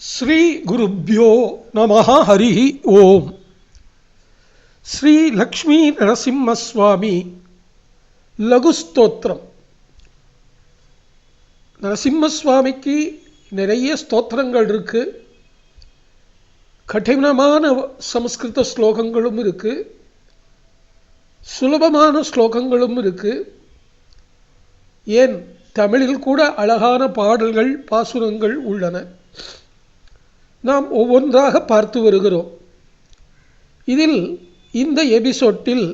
ஸ்ரீ குருப்பியோ நம ஹரி ஓம். ஸ்ரீ லக்ஷ்மி நரசிம்மசுவாமி லகுஸ்தோத்திரம். நரசிம்மஸ்வாமிக்கு நிறைய ஸ்தோத்திரங்கள் இருக்குது கடினமான சமஸ்கிருத ஸ்லோகங்களும் இருக்குது சுலபமான ஸ்லோகங்களும் இருக்குது ஏன்? தமிழில் கூட அழகான பாடல்கள் பாசுரங்கள் உள்ளன. நாம் ஒவ்வொன்றாக பார்த்து வருகிறோம். இதில் இந்த எபிசோட்டில்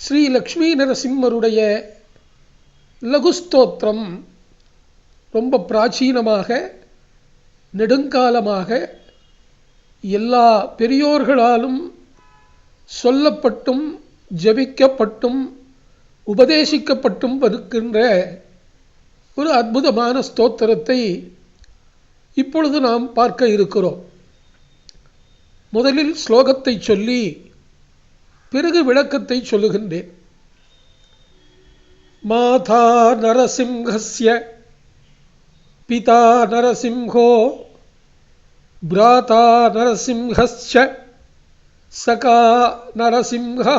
ஸ்ரீ லக்ஷ்மி நரசிம்மருடைய லகுஸ்தோத்திரம் ரொம்ப பிராச்சீனமாக நெடுங்காலமாக எல்லா பெரியோர்களாலும் சொல்லப்பட்டும் ஜபிக்கப்பட்டும் உபதேசிக்கப்பட்டும் வருகின்ற ஒரு அற்புதமான ஸ்தோத்திரத்தை இப்பொழுது நாம் பார்க்க இருக்கிறோம். முதலில் ஸ்லோகத்தை சொல்லி பிறகு விளக்கத்தை சொல்லுகின்றேன். மாதா நரசிம்ஹஸ்ய பிதா நரசிம்ஹோ பிராதா நரசிம்ஹஸ்ய சகா நரசிம்ஹா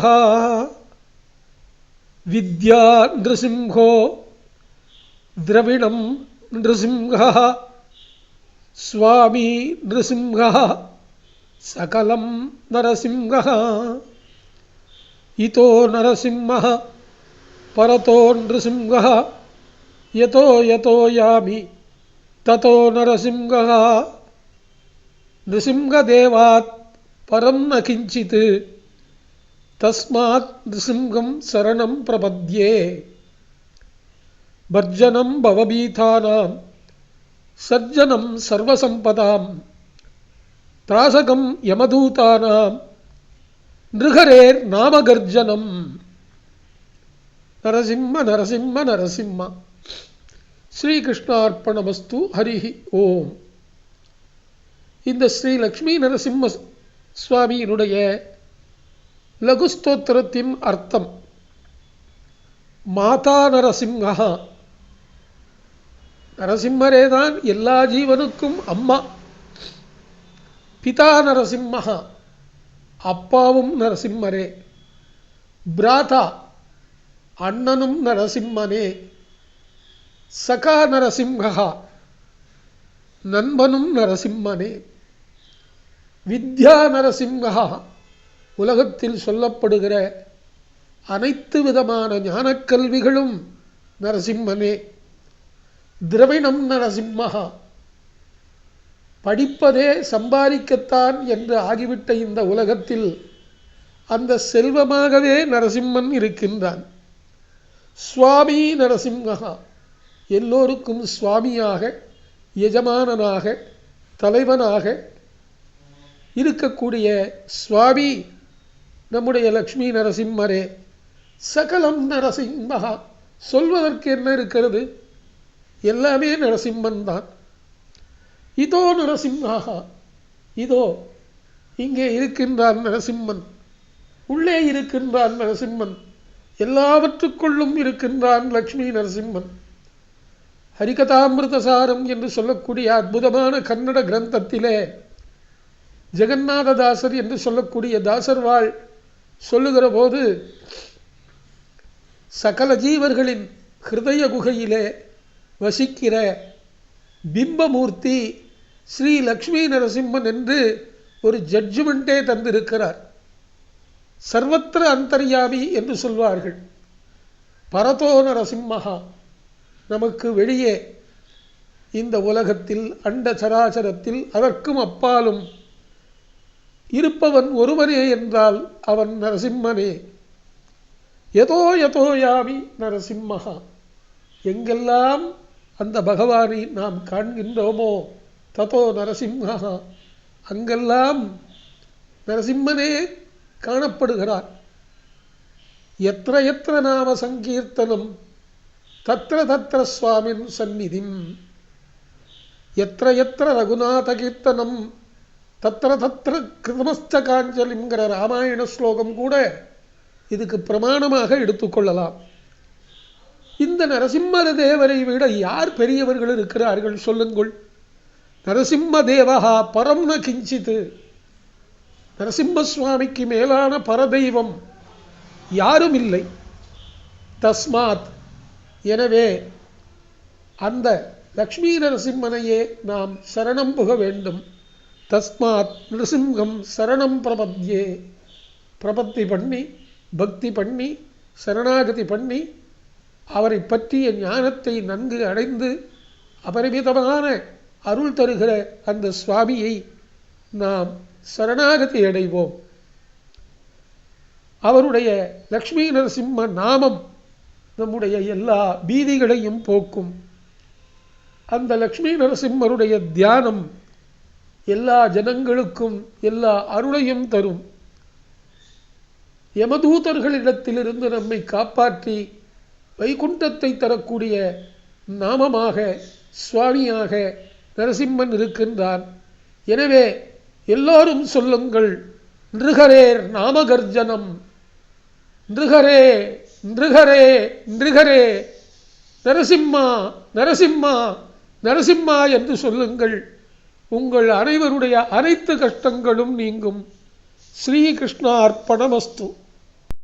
வித்யா நிருசிம்ஹோ திரவிடம் நிருசிம்ஹா स्वामी नृसिंहः सकलं नरसिंहः, इतो नरसिंहः, परतो नृसिंहः, यतो यतो यामि, ततो नरसिंहः। नृसिंहदेवात् परं न किञ्चित्, तस्मात् नृसिंहं शरणं प्रपद्ये। भर्जनं भवभीतानां சஜ்ஜனம் சர்வசம்பதாம். திராசகம் யமதூதானாம். நிருகரேர் நாமகர்ஜனம். நரசிம்ம நரசிம்ம நரசிம்ம. ஸ்ரீகிருஷ்ணார்ப்பணமஸ்து ஹரிஹி ஓம். இந்த ஸ்ரீ லக்ஷ்மி நரசிம்ம சுவாமியினுடைய லகுஸ்தோத்திரத்தின் அர்த்தம் மாதா நரசிம்ஹா நரசிம்மரே தான் எல்லா ஜீவனுக்கும் அம்மா. பிதா நரசிம்மஹா அப்பாவும் நரசிம்மரே. பிராதா அண்ணனும் நரசிம்மனே. சகா நரசிம்ஹா நண்பனும் நரசிம்மனே. வித்யா நரசிம்ஹா உலகத்தில் சொல்லப்படுகிற அனைத்து விதமான ஞானக்கல்விகளும் நரசிம்மனே. திரவிணம் நரசிம்மஹா. படிப்பதே சம்பாதிக்கத்தான் என்று ஆகிவிட்ட இந்த உலகத்தில் அந்த செல்வமாகவே நரசிம்மன் இருக்கின்றான். சுவாமி நரசிம்மஹா. எல்லோருக்கும் சுவாமியாக எஜமானனாக தலைவனாக இருக்கக்கூடிய சுவாமி நம்முடைய லக்ஷ்மி நரசிம்மரே. சகலம் நரசிம்மகா சொல்வதற்கு என்ன இருக்கிறது? எல்லாமே நரசிம்மன் தான். இதோ நரசிம்ஹா. இதோ இங்கே இருக்கின்றான் நரசிம்மன். உள்ளே இருக்கின்றான் நரசிம்மன். எல்லாவற்றுக்குள்ளும் இருக்கின்றான் லக்ஷ்மி நரசிம்மன். ஹரிகதாமிருதசாரம் என்று சொல்லக்கூடிய அற்புதமான கன்னட கிரந்தத்திலே ஜெகநாததாசர் என்று சொல்லக்கூடிய தாசர்வாள் சொல்லுகிற போது சகல ஜீவர்களின் ஹிருதய குகையிலே வசிக்கிற பிம்பமூர்த்தி ஸ்ரீ லக்ஷ்மி நரசிம்மன் என்று ஒரு ஜட்ஜ்மெண்ட்டே தந்திருக்கிறார். சர்வத்திர அந்தர்யாமி என்று சொல்வார்கள். பரதோ நரசிம்மஹா நமக்கு வெளியே இந்த உலகத்தில் அண்ட சராசரத்தில் அதற்கும் அப்பாலும் இருப்பவன் ஒருவனே என்றால் அவன் நரசிம்மனே. எதோ எதோ யாமி நரசிம்மஹா எங்கெல்லாம் அந்த பகவானை நாம் காண்கின்றோமோ? ததோ நரசிம்ஹா. அங்கெல்லாம் நரசிம்மனே காணப்படுகிறார். எத்த எத்த நாம சங்கீர்த்தனம் தத்திர தத்திர சுவாமின் சந்நிதிம். எத்த எத்த ரகுநாத கீர்த்தனம் தத்திர தத்திர கிருதமஸ்த காஞ்சலிங்கிற ராமாயண ஸ்லோகம் கூட இதுக்கு பிரமாணமாக எடுத்துக்கொள்ளலாம் இந்த நரசிம்மர தேவரை விட யார் பெரியவர்கள் இருக்கிறார்கள் சொல்லுங்கள். நரசிம்மதேவா பரம் ந கிஞ்சித்து நரசிம்மசுவாமிக்கு மேலான பரதெய்வம் யாரும் இல்லை. தஸ்மாத். எனவே அந்த லக்ஷ்மி நரசிம்மனையே நாம் சரணம் புக வேண்டும். தஸ்மாத் நரசிம்ஹம் சரணம் பிரபத்தியே பிரபத்தி பண்ணி பக்தி பண்ணி சரணாகதி பண்ணி அவரை பற்றிய ஞானத்தை நன்கு அடைந்து அபரிமிதமான அருள் தருகிற அந்த சுவாமியை நாம் சரணாகதி அடைவோம். அவருடைய லக்ஷ்மி நரசிம்ம நாமம் நம்முடைய எல்லா பீதிகளையும் போக்கும். அந்த லக்ஷ்மி நரசிம்மருடைய தியானம் எல்லா ஜனங்களுக்கும் எல்லா அருளையும் தரும். யமதூதர்களிடத்திலிருந்து நம்மை காப்பாற்றி வைகுண்டத்தை தரக்கூடிய நாமமாக சுவாமியாக நரசிம்மன் இருக்கின்றான். எனவே எல்லோரும் சொல்லுங்கள் நிருகரேர் நாமகர்ஜனம் நிருகரே நிருகரே நிருகரே நரசிம்மா நரசிம்மா நரசிம்மா என்று சொல்லுங்கள். உங்கள் அனைவருடைய அனைத்து கஷ்டங்களும் நீங்கும். ஸ்ரீகிருஷ்ணார்ப்பணமஸ்து